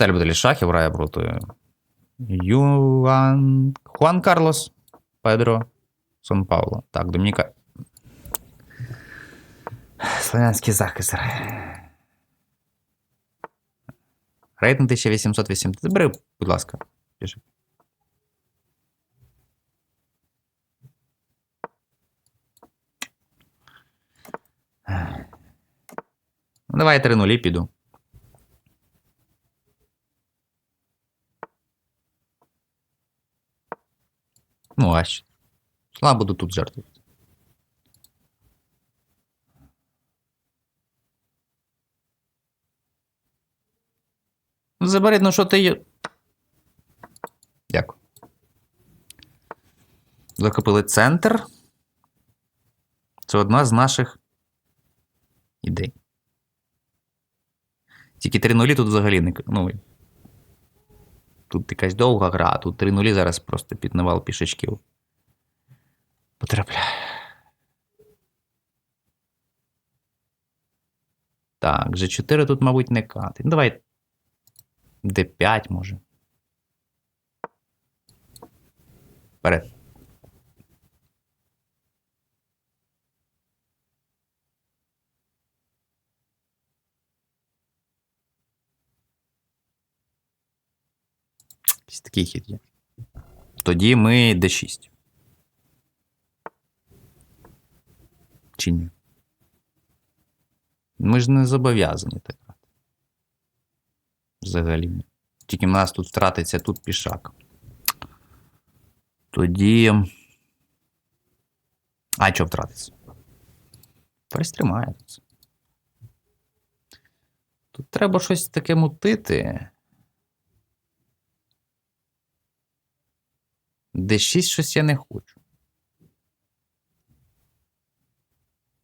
Та любителі шахів грає проти Юан... Хуан Карлос Педро Сон Пауло. Так, Домініка. Слов'янський захист. Рейтинг 1808. Забери, будь ласка. Піши. Ну, давай я 3 піду. Ну, а що? Слава буду тут жертвувати. Забери, ну що ти є. Дякую. Захопили центр. Це одна з наших ідей. Тільки 3 нулі тут взагалі не. Ну, тут якась довга гра, а тут 3 нулі зараз просто під навал пішечків. Потрапляє. Так, G4 тут, мабуть, не кати. Ну, давай. D5 може. Вперед. Якийсь такий хід є. Тоді ми D6. Чи ні? Ми ж не зобов'язані так. Взагалі. Тільки в нас тут втратиться тут пішак. Тоді. А що втратиться? Перестримає тут. Тут треба щось таке мутити. D6 щось я не хочу.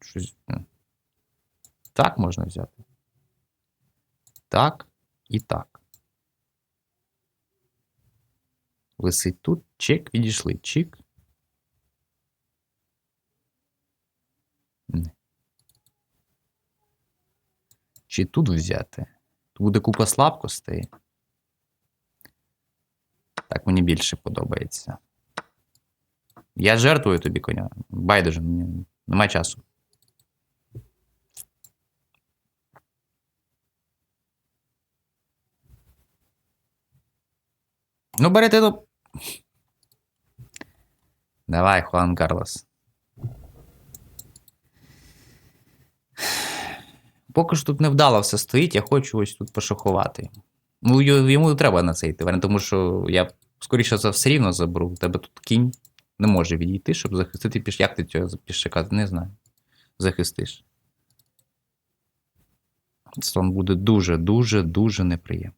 Щось. ну. Так можна взяти. Так і так. Висить тут. Чек, відійшли. Чик. Ні. Чи тут взяти? Тут буде купа слабкостей. Так мені більше подобається. Я жертвую тобі коня. Байдуже, мені нема часу. Ну, берете, ну. Давай, Хуан Карлос. Поки що тут невдало все стоїть, я хочу ось тут пошахувати. Ну, йому треба на це йти, тому що я, скоріше за все рівно заберу. У тебе тут кінь не може відійти, щоб захистити піш. Як ти цього пішака? Не знаю. Захистиш. Слон буде дуже, дуже, дуже неприємно.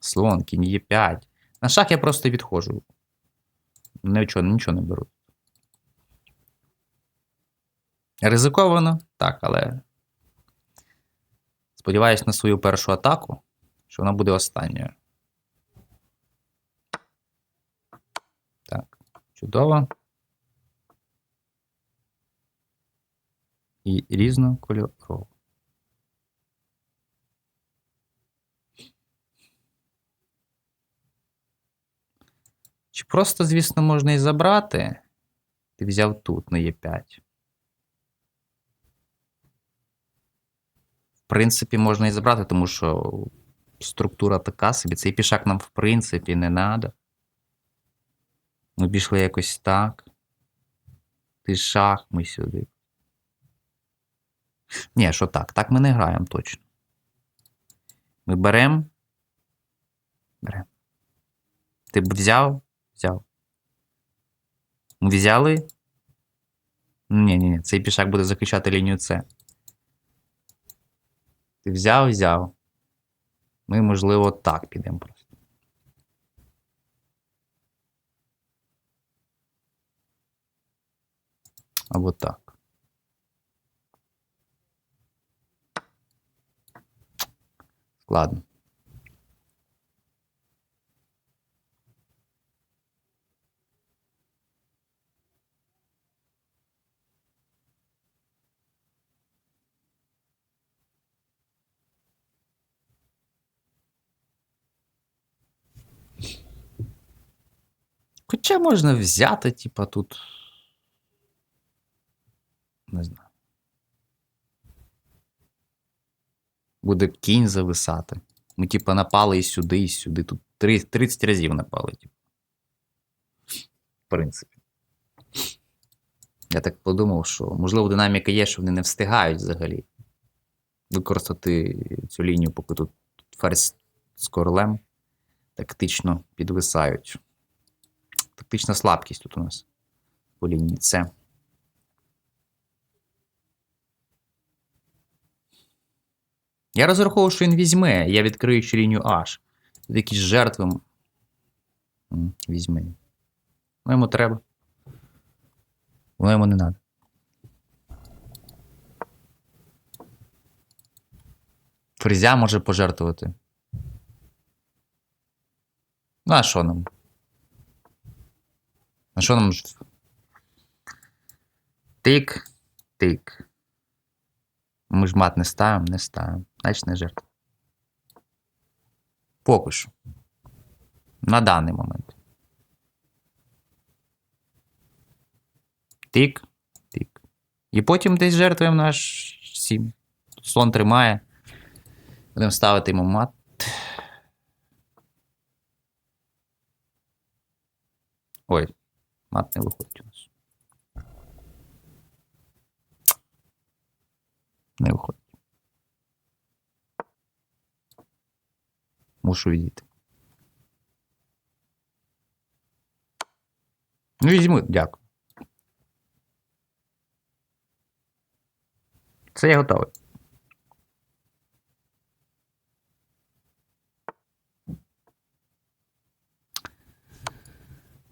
Слон, кінь є 5. На шах я просто відходжу. Нічого, нічого не беру. Ризиковано, так, але. Сподіваюсь на свою першу атаку, що вона буде останньою. Так, чудово. І різнокольорово. Чи просто, звісно, можна і забрати. Ти взяв тут на Е5. В принципі, можна і забрати, тому що структура така собі. Цей пішак нам, в принципі, не треба. Ми пішли якось так. Ти шах, ми сюди. Ні, що так? Так ми не граємо точно. Ми беремо. Беремо. Ти б взяв? Взяв. Ми взяли? Ні, ні, ні. Цей пішак буде захищати лінію С. Ти взяв, взяв. Ми, можливо, так підемо просто. А вот так. Ладно. Хоча можна взяти, типа, тут. Не знаю. Буде кінь зависати. Ми, типа, напали і сюди, і сюди. Тут 30 разів напали, типу. В принципі. Я так подумав, що можливо динаміка є, що вони не встигають взагалі використати цю лінію, поки тут ферзь з королем тактично підвисають. Тактична слабкість тут у нас по лінії С. Я розраховував, що він візьме. Я відкрию лінію H. Тут якісь жертви. Візьме. Ну, йому треба. Воно йому не треба. Фрезя може пожертвувати. Ну, а що нам? А що нам? Тик, тик. Ми ж мат не ставимо, не ставимо. Значить не жертва. Поки що. На даний момент. Тик, тик. І потім десь жертвуємо наш 7. Слон тримає. Будемо ставити йому мат. Ой, мат не виходить у нас. Не виходить. Мушу відійти. Ну, візьму, дякую. Це я готовий.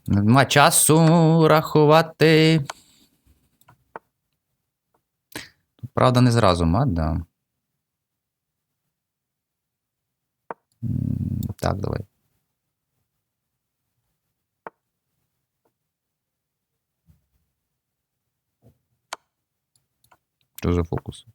Нема часу рахувати. Тут, правда, не зразу мат, да. Так, давай. Що за фокус?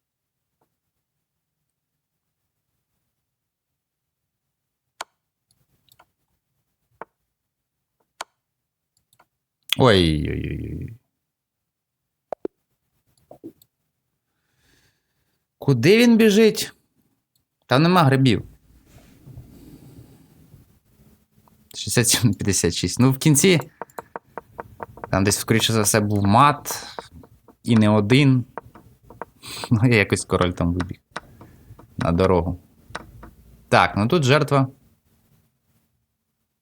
Ой-ой-ой. Куди він біжить? Там нема грибів. 67 на 56. Ну, в кінці. Там десь, скоріше за все, був мат. І не один. Ну, я якось король там вибіг. На дорогу. Так, ну тут жертва.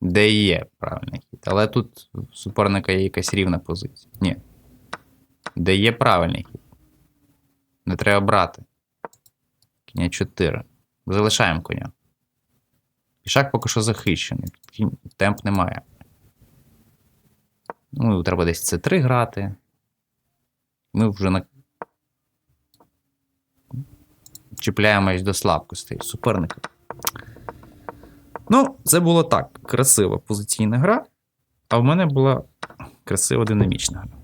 Де є правильний хід. Але тут у суперника є якась рівна позиція. Ні. Де є правильний хід. Не треба брати. Кіння 4. Залишаємо коня. Пішак поки що захищений. Кінь- темп немає. Ну, треба десь С3 грати. Ми вже на. Чіпляємось до слабкостей суперника. Ну, це було так. Красива позиційна гра, а в мене була красива динамічна гра.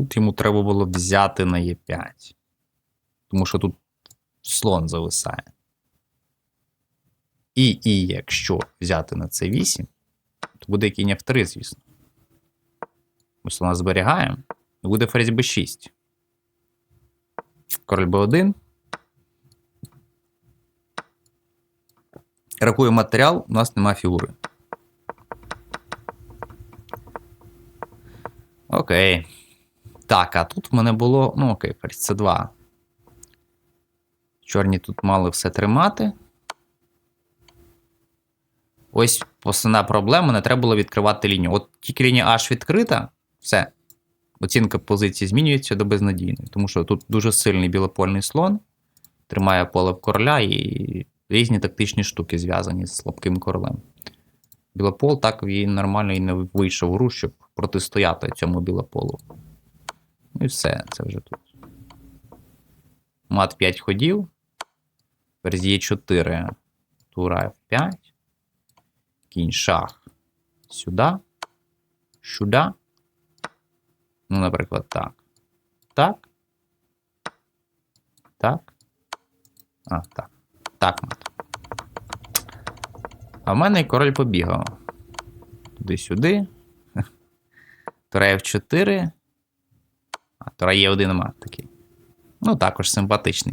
Тут йому треба було взяти на Е5. Тому що тут слон зависає. І, і якщо взяти на С8, то буде кінь F3, звісно. Ми слона зберігаємо. І буде ферзь b6. Король b1. Рахую матеріал, у нас нема фігури. Окей. Так, а тут в мене було. Ну, окей, ферзь С2. Чорні тут мали все тримати. Ось основна проблема, не треба було відкривати лінію. От тільки лінія H відкрита, все. Оцінка позиції змінюється до безнадійної, тому що тут дуже сильний білопольний слон, тримає поле в короля і різні тактичні штуки зв'язані з слабким королем. Білопол так він нормально і не вийшов в гру, щоб протистояти цьому білополу. Ну і все, це вже тут. Мат 5 ходів. Ферзь є 4. Тура F5. Кінь шах. Сюди. Сюди. Ну, наприклад, так. Так. Так. А, так. Так, мат. А в мене і король побігав. Туди-сюди. Тура F4. А Тура Е1 мат такий. Ну, також симпатичний.